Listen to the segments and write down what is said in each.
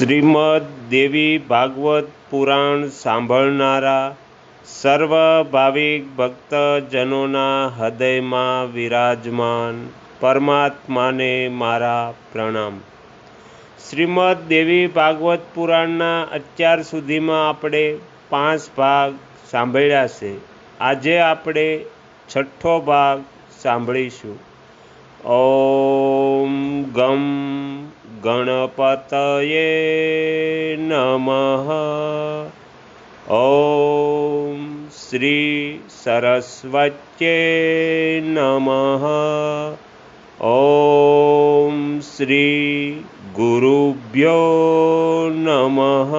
શ્રીમદ દેવી ભાગવત પુરાણ સાંભળનારા સર્વ ભાવિક ભક્તજનોના હૃદયમાં વિરાજમાન પરમાત્માને મારા પ્રણામ. શ્રીમદ દેવી ભાગવત પુરાણના અત્યાર સુધીમાં આપણે પાંચ ભાગ સાંભળ્યા છે. આજે આપણે છઠ્ઠો ભાગ સાંભળીશું. ઓમ ગમ ગણપતયે નમઃ ઓમ શ્રી સરસ્વત્યે નમઃ ઓમ શ્રી ગુરુભ્યો નમઃ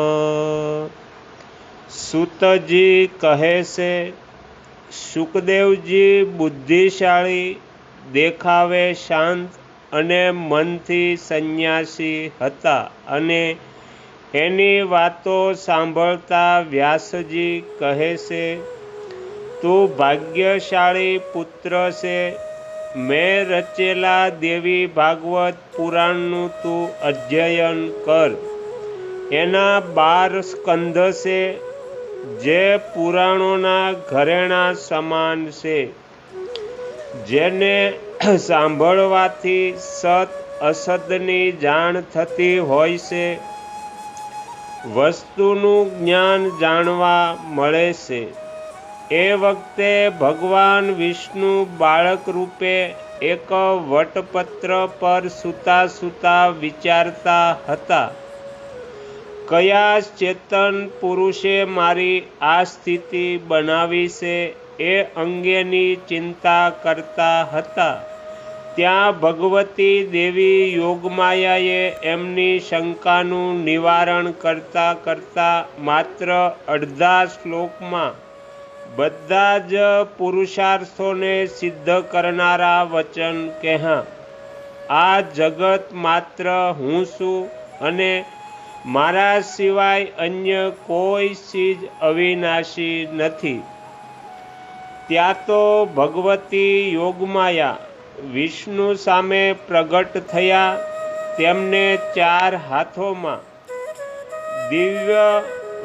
સુતજી કહે છે સુખદેવજી બુદ્ધિશાળી દેખાવે શાંત અને મનથી સંન્યાસી હતા અને એની વાતો સાંભળતા વ્યાસજી કહે છે, તું ભાગ્યશાળી પુત્ર છે. મેં રચેલા દેવી ભાગવત પુરાણનું તું અધ્યયન કર. એના બાર સ્કંધ છે, જે પુરાણોના ઘરેણા સમાન છે. જેને સાંભળવાથી સત અસતની જાણ થતી હોય છે. વસ્તુનું જ્ઞાન જાણવા મળે છે. એ વખતે ભગવાન વિષ્ણુ બાળક રૂપે એક વટપત્ર પર સૂતા સૂતા વિચારતા હતા. કયા ચેતન પુરુષે મારી આ સ્થિતિ બનાવી છે એ અંગેની ચિંતા કરતા હતા. ત્યાં ભગવતી દેવી યોગમાયાએ એમની શંકાનું નિવારણ કરતા કરતાં માત્ર અડધા શ્લોકમાં બધા જ પુરુષાર્થોને સિદ્ધ કરનારા વચન કહ્યા આ જગત માત્ર હું છું અને મારા સિવાય અન્ય કોઈ ચીજ અવિનાશી નથી. ત્યાં તો ભગવતી યોગમાયા વિષ્ણુ સામે પ્રગટ થયા તેમને ચાર હાથોમાં. દિવ્ય,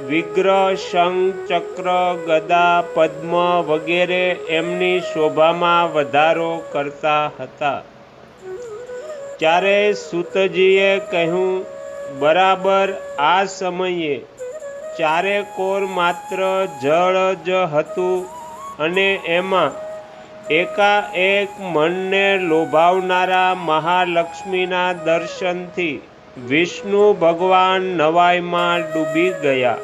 વિગ્રહ, શંખ, ચક્ર, ગદા, પદ્મ વગેરે એમની શોભામાં વધારો કરતા હતા. ત્યારે સુતજીએ કહ્યું, બરાબર આ સમયે ચારે કોર માત્ર જળ જ હતું અને એમાં એકાએક મનને લોભાવનારા મહાલક્ષ્મીના દર્શનથી વિષ્ણુ ભગવાન નવાઈમાં ડૂબી ગયા.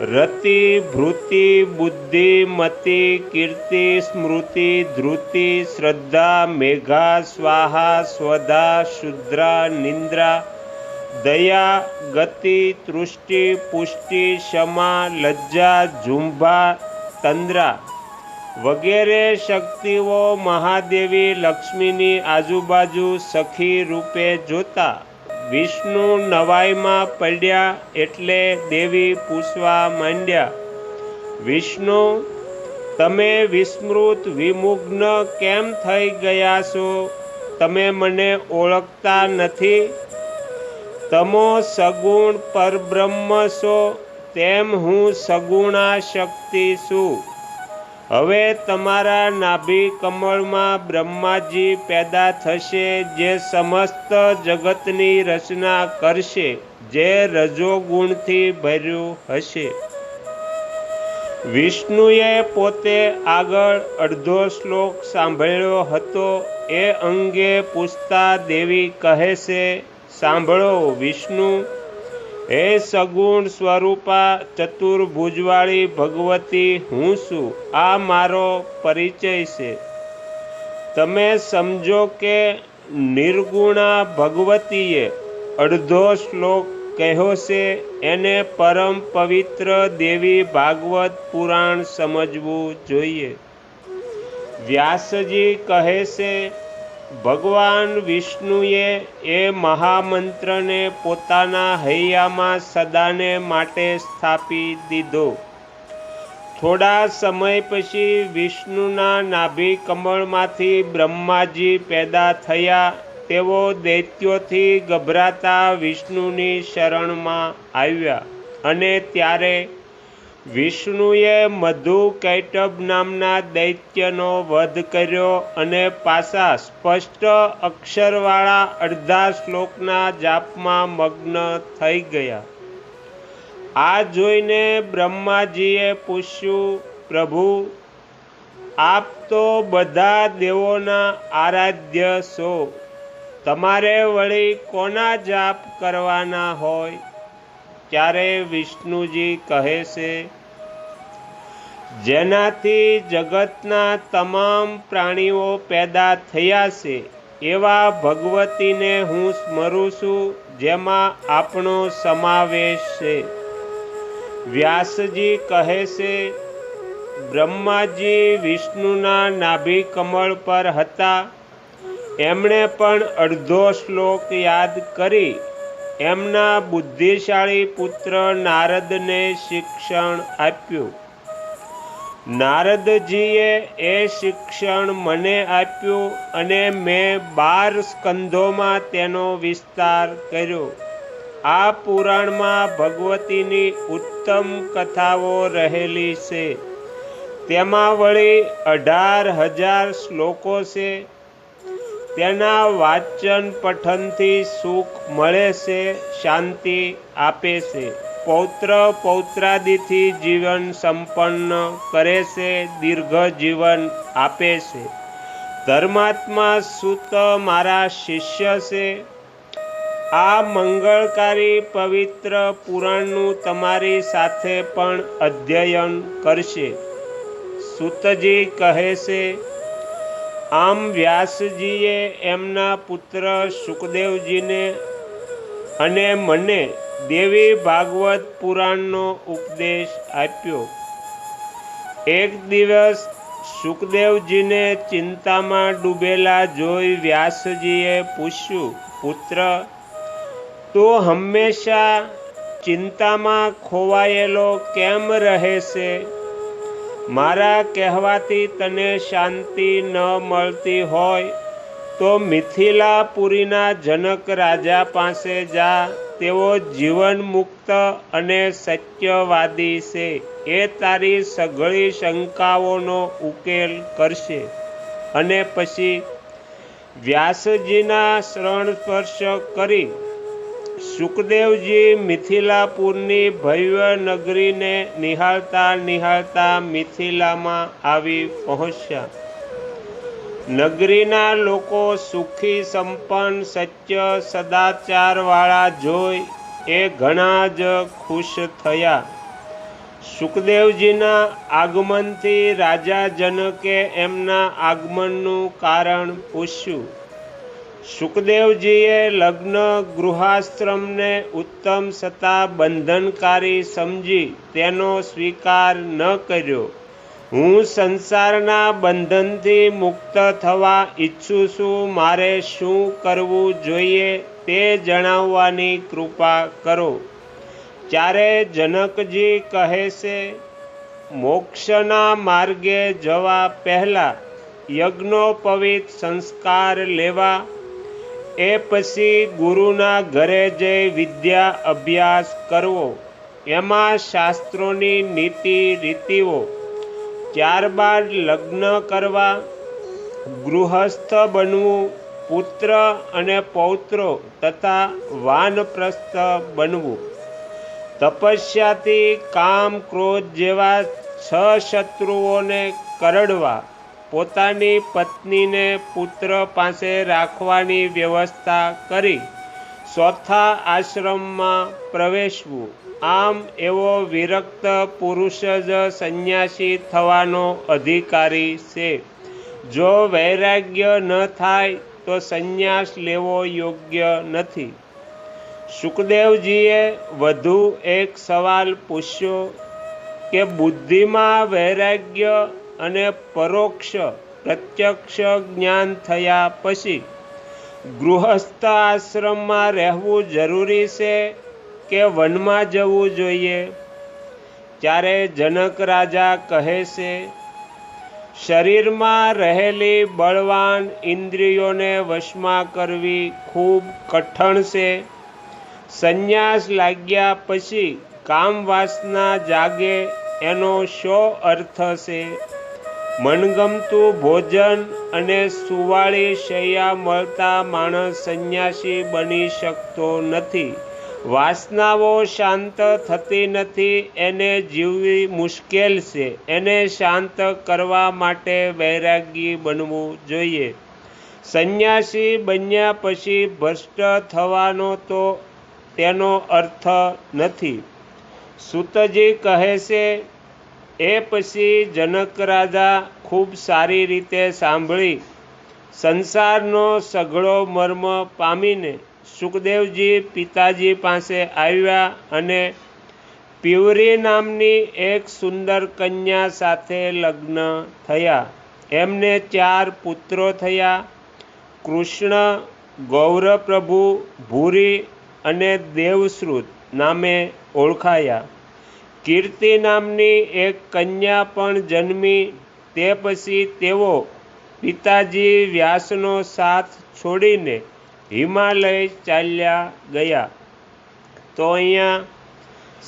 રતિ, ભૃતિ, બુદ્ધિ, મતિ, કીર્તિ, સ્મૃતિ ધૃતિ શ્રદ્ધા, મેઘા, સ્વાહા, સ્વધા, શુદ્રા, નિંદ્રા, દયા, ગતિ, તૃષ્ટિ, પુષ્ટિ, ક્ષમા, લજ્જા, ઝુંભા, તંદ્રા વગેરે શક્તિઓ મહાદેવી લક્ષ્મીની આજુબાજુ સખી રૂપે જોતા વિષ્ણુ નવાઈમાં પડ્યા એટલે દેવી પૂછવા માંડ્યા, વિષ્ણુ, તમે વિસ્મૃત વિમુગ્ન કેમ થઈ ગયા છો? તમે મને ઓળખતા નથી. તમો સગુણ પરબ્રહ્મ છો, તેમ હું સગુણા શક્તિ છું. હવે તમારા નાભી કમળમાં બ્રહ્માજી પેદા થશે, જે સમસ્ત જગતની રચના કરશે, જે રજોગુણથી ભર્યું હશે. વિષ્ણુએ પોતે આગળ અડધો શ્લોક સાંભળ્યો હતો, એ અંગે પૂછતા દેવી કહે છે, સાંભળો વિષ્ણુ હે સગુણ સ્વરૂપા ચતુર્ભુજવાળી ભગવતી, હું છું. આ મારો પરિચય છે. તમે સમજો કે નિર્ગુણા ભગવતીએ અડધો શ્લોક કહ્યો છે, એને પરમ પવિત્ર દેવી ભાગવત પુરાણ સમજવું જોઈએ. વ્યાસજી કહે છે ભગવાન વિષ્ણુએ એ મહામંત્રને પોતાના હૈયામાં સદાને માટે સ્થાપી દીધો. થોડા સમય પછી વિષ્ણુના નાભી કમળમાંથી બ્રહ્માજી પેદા થયા. તેઓ દૈત્યોથી ગભરાતા વિષ્ણુની શરણમાં આવ્યા અને ત્યારે વિષ્ણુએ મધુ કૈટબ નામના દૈત્યનો વધ કર્યો અને પાછા સ્પષ્ટ અક્ષરવાળા અડધા શ્લોકના જાપમાં મગ્ન થઈ ગયા. આ જોઈને બ્રહ્માજીએ પૂછ્યું, પ્રભુ, આપ તો બધા દેવોના આરાધ્ય છો. તમારે વળી કોના જાપ કરવાના હોય? ત્યારે વિષ્ણુજી કહે છે જેનાથી જગતના તમામ પ્રાણીઓ પેદા થયા છે, એવા ભગવતીને હું સ્મરું છું, જેમાં આપણો સમાવેશ છે. વ્યાસજી કહે છે, બ્રહ્માજી વિષ્ણુના નાભી કમળ પર હતા. એમણે પણ અડધો શ્લોક યાદ કરી. એમના બુદ્ધિશાળી પુત્ર નારદને શિક્ષણ આપ્યું. નારદજીએ એ શિક્ષણ મને આપ્યું અને મેં બાર સ્કંધોમાં તેનો વિસ્તાર કર્યો. આ પુરાણમાં ભગવતીની ઉત્તમ કથાઓ રહેલી છે. તેમાં વળી અઢાર હજાર શ્લોકો છે. તેના વાચન પઠનથી સુખ મળે છે, શાંતિ આપે છે. પૌત્ર પૌત્રાદિથી જીવન સંપન્ન કરે છે, દીર્ઘ જીવન આપે છે. ધર્માત્મા સુત મારા શિષ્ય છે. આ મંગળકારી પવિત્ર પુરાણનું તમારી સાથે પણ અધ્યયન કરશે. સુતજી કહે છે, આમ વ્યાસજીએ એમના પુત્ર સુખદેવજીને અને મને દેવી ભાગવત પુરાણનો ઉપદેશ આપ્યો. એક દિવસ સુખદેવજીને ચિંતામાં ડૂબેલા જોઈ વ્યાસજીએ પૂછ્યું, પુત્ર, તો હંમેશા ચિંતામાં ખોવાયેલો કેમ રહે છે મારા કહેવાથી તને શાંતિ ન મળતી હોય તો મિથિલાપુરીના જનક રાજા પાસે જા. તેઓ જીવન મુક્ત અને સત્યવાદી છે. એ તારી સઘળી શંકાઓનો ઉકેલ કરશે. અને પછી વ્યાસજીના શરણ સ્પર્શ કરી સુખદેવજી મિથિલાપુરની ભવ્ય નગરીને નિહાળતા નિહાળતા મિથિલામાં આવી પહોંચ્યા. નગરીના લોકો સુખી, સંપન્ન સત્ય સદાચારવાળા જોઈ એ ઘણા જ ખુશ થયા. સુખદેવજીના આગમનથી રાજા જનકે એમના આગમનનું કારણ પૂછ્યું. સુખદેવજીએ લગ્ન ગૃહાશ્રમને ઉત્તમ સત્તા બંધનકારી સમજી તેનો સ્વીકાર ન કર્યો. હું સંસારના બંધનથી મુક્ત થવા ઈચ્છું છું. મારે શું કરવું જોઈએ તે જણાવવાની કૃપા કરો. ત્યારે જનકજી કહે છે, મોક્ષના માર્ગે જવા પહેલાં યજ્ઞોપવિત સંસ્કાર લેવા. એ પછી ગુરુના ઘરે જઈ વિદ્યા અભ્યાસ કરવો. એમાં શાસ્ત્રોની નીતિ રીતિઓ ત્યારબાદ લગ્ન કરવા, ગૃહસ્થ બનવું, પુત્ર અને પૌત્રો તથા વાનપ્રસ્થ બનવું. તપસ્યાથી કામ ક્રોધ જેવા છ શત્રુઓને કરડવા, પોતાની પત્નીને પુત્ર પાસે રાખવાની વ્યવસ્થા કરી. ચોથા આશ્રમમાં પ્રવેશવું. આમ એવો વિરક્ત પુરુષ જ સંન્યાસી થવાનો અધિકારી છે. જો વૈરાગ્ય ન થાય, તો સંન્યાસ લેવો યોગ્ય નથી. સુખદેવજીએ વધુ એક સવાલ પૂછ્યો કે બુદ્ધિમાં વૈરાગ્ય અને પરોક્ષ પ્રત્યક્ષ જ્ઞાન થયા પછી ગૃહસ્થ આશ્રમમાં રહેવું જરૂરી છે કે વનમાં જવું જોઈએ? ત્યારે જનક રાજા કહે છે, શરીરમાં રહેલી બળવાન ઇન્દ્રિયોને વશમાં કરવી ખૂબ કઠણ છે. સંન્યાસ લાગ્યા પછી કામ વાસના જાગે એનો શો અર્થ છે? મનગમતું ભોજન અને સુવાળી શૈયા મળતા માણસ સંન્યાસી બની શકતો નથી. વાસનાઓ શાંત થતી નથી, એને જીવવી મુશ્કેલ છે. એને શાંત કરવા માટે વૈરાગી બનવું જોઈએ. સંન્યાસી બન્યા પછી ભ્રષ્ટ થવાનો તો તેનો અર્થ નથી. સુતજી કહે છે એ પછી જનક રાજા ખૂબ સારી રીતે સાંભળી સંસારનો સઘળો મર્મ પામીને સુખદેવજી પિતાજી પાસે આવ્યા અને પિવરી નામની એક સુંદર કન્યા સાથે લગ્ન થયા. એમને ચાર પુત્રો થયા. કૃષ્ણ, ગૌરપ્રભુ, ભૂરી અને દેવશ્રુત નામે ઓળખાયા. કીર્તિ નામની એક કન્યા પણ જન્મી, તે પછી તેઓ પિતાજી વ્યાસનો સાથ છોડીને હિમાલય ચાલ્યા ગયા. તો અહીંયા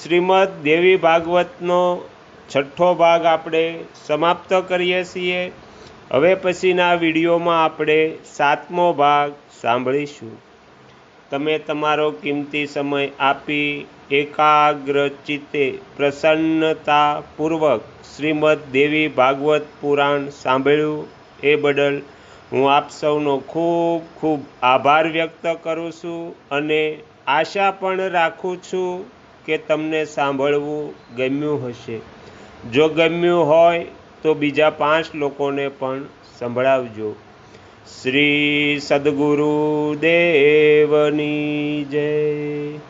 શ્રીમદ દેવી ભાગવતનો છઠ્ઠો ભાગ આપણે સમાપ્ત કરીએ છીએ. હવે પછીના વિડીયોમાં આપણે સાતમો ભાગ સાંભળીશું. તમે તમારો કિંમતી સમય આપી એકાગ્ર ચિત્તે પ્રસન્નતાપૂર્વક શ્રીમદ દેવી ભાગવત પુરાણ સાંભળ્યું એ બદલ હું આપ સૌનો ખૂબ ખૂબ આભાર વ્યક્ત કરું છું અને આશા પણ રાખું છું કે તમને સાંભળવું ગમ્યું હશે. જો ગમ્યું હોય તો બીજા પાંચ લોકોને પણ સંભળાવજો. શ્રી સદગુરુ દેવની જય.